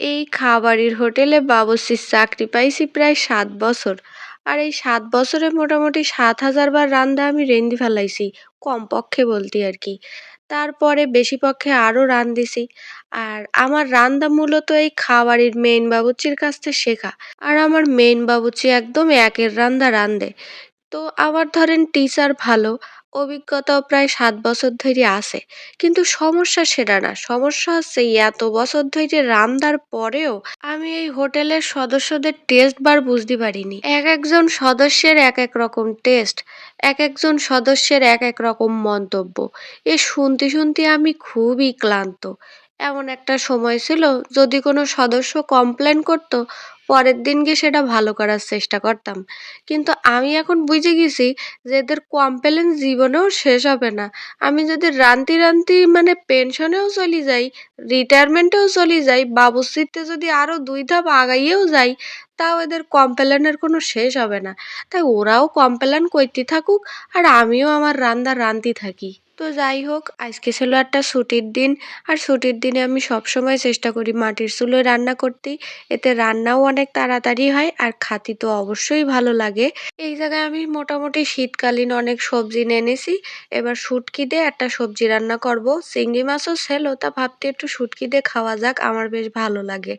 এই খাবারের হোটেলে বাবুর্চির চাকরি পাইছি প্রায় সাত বছর। আর এই সাত বছরে মোটামুটি সাত হাজার বার রান্দা আমি রেঁধে ফেলাইছি, কমপক্ষে বলতে আর কি। তারপরে বেশি পক্ষে আরও রাঁধেছি আর আমার রান্না মূলত এই খাবারের মেইন বাবুর্চির কাছ থেকে শেখা। আর আমার মেইন বাবুর্চি একদম একের রান্দা রান্ধে তো আমার ধরেন টিচার ভালো, অভিজ্ঞতাও প্রায় সাত বছর ধরে আছে। কিন্তু সমস্যা সেটা না। সমস্যা হচ্ছে এই এত বছর ধরে রান্দার পরেও আমি এই হোটেলের সদস্যদের টেস্ট বার বুঝতে পারিনি। এক একজন সদস্যের এক এক রকম টেস্ট এক একজন সদস্যের এক এক রকম মন্তব্য। এ শুনতে শুনতে আমি খুবই ক্লান্ত। এমন একটা সময় ছিল, যদি কোনো সদস্য কমপ্লেন করতো পরের দিন গিয়ে সেটা ভালো করার চেষ্টা করতাম। কিন্তু আমি এখন বুঝে গেছি যে এদের কমপ্লেন জীবনেও শেষ হবে না। আমি যদি রানতে রানতে মানে পেনশনেও চলে যাই রিটায়ারমেন্টেও চলে যাই বাবুর্চিতে যদি আরও দুই ধাপ আগাইয়েও যাই, তাও এদের কমপ্লেনের কোনো শেষ হবে না। তাই ওরাও কমপ্লেন করতে থাকুক আর আমিও আমার রান্না রাঁধতে থাকি। তো যাই হোক, আজকে ছিল একটা ছুটির দিন। আর ছুটির দিনে আমি সবসময় চেষ্টা করি মাটির চুলোয় রান্না করতে। এতে রান্নাও অনেক তাড়াতাড়ি হয় আর খাতি তো অবশ্যই ভালো লাগে। এই জায়গায় আমি মোটামুটি শীতকালীন অনেক সবজি নেনেছি এবার শুটকি দিয়ে একটা সবজি রান্না করব। চিংড়ি মাছও ছিল, তা ভাবতে একটু শুটকি দিয়ে খাওয়া যাক, আমার বেশ ভালো লাগে।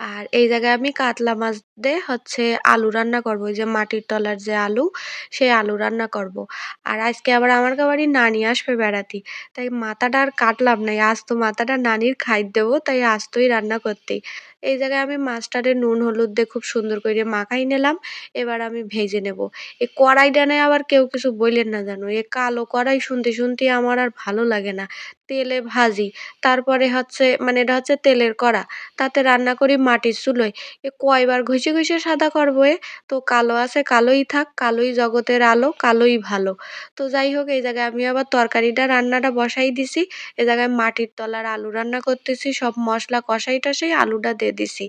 আর এই জায়গায় আমি কাতলা মাছ দিয়ে হচ্ছে আলু রান্না করব। ওই যে মাটির তলার যে আলু, সেই আলু রান্না করব। আর আজকে আবার আমার বাড়ি নানি আসবে বেড়াতে। তাই মাথাটা আর কাটলাম না। আজ তো মাথাটা নানির খাই দেবো, তাই আস্তই রান্না করতেই এই জায়গায় আমি মাছটারে নুন, হলুদ দিয়ে খুব সুন্দর করে মাখাই নিলাম। এবার আমি ভেজে নেব। এই কড়াইটা নিয়ে আবার কেউ কিছু বললেন না জানো? এ কালো কড়াই শুনতে শুনতে আমার আর ভালো লাগে না। তেলে ভাজি। তারপরে হচ্ছে মানে এটা হচ্ছে তেলের কড়া। তাতে রান্না করি মাটির চুলোয়। এ কয়বার ঘষে ঘষে সাদা করব এ? তো কালো আছে, কালোই থাক, কালোই জগতের আলো, কালোই ভালো। তো যাই হোক, এই জায়গায় আমি আবার তরকারিটা, রান্নাটা বসাই দিছি। এ জায়গায় মাটির তলার আলু রান্না করতেছি, সব মশলা কষাই টষাই আলুটা দিয়ে দিছি।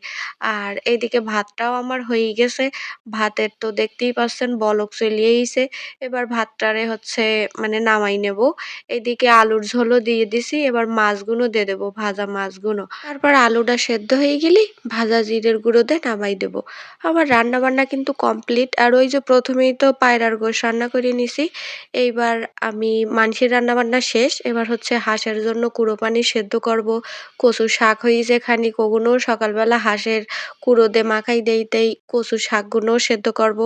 আর এইদিকে ভাতটাও আমার হয়ে গেছে। ভাতের তো দেখতেই পাচ্ছেন, বলক চলিয়েইছে। এবার ভাতটারে হচ্ছে মানে নামাই নেব। এদিকে আলুর ঝোলও দিয়ে দিছি, এবার মাছগুলো দিয়ে দেবো, ভাজা মাছগুলো। তারপর আলুটা সেদ্ধ হয়ে গেলেই ভাজা জিরের গুঁড়ো দিয়ে নামাই দেবো। আমার রান্না বান্না কিন্তু কমপ্লিট আর ওই যে প্রথমেই তো পায়রার গোশ রান্না করে নিছি, এইবার আমি মাংসের রান্না বান্না শেষ, এবার হচ্ছে হাঁসের জন্য কুড়ো পানি সেদ্ধ করব। কচু শাক হয়েছে খানিক ওগুলোও সকালবেলা হাঁসের কুড়ো দিয়ে মাখাই দেইতেই কচু শাকগুলোও সেদ্ধ করব,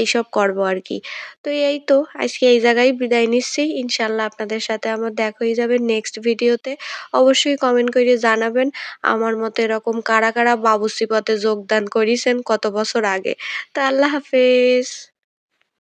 এইসব করব আর কি। তো এই তো, আজকে এই জায়গায় বিদায় নিচ্ছি। ইনশাল্লাহ আপনাদের সাথে আমার দেখা হয়ে যাবে নেক্সট ভিডিওতে অবশ্যই কমেন্ট করে জানাবেন, আমার মতো এরকম কারা কারা বাবুসি পথে যোগদান করিয়েছেন কত বছর আগে। তা আল্লাহ হাফেজ।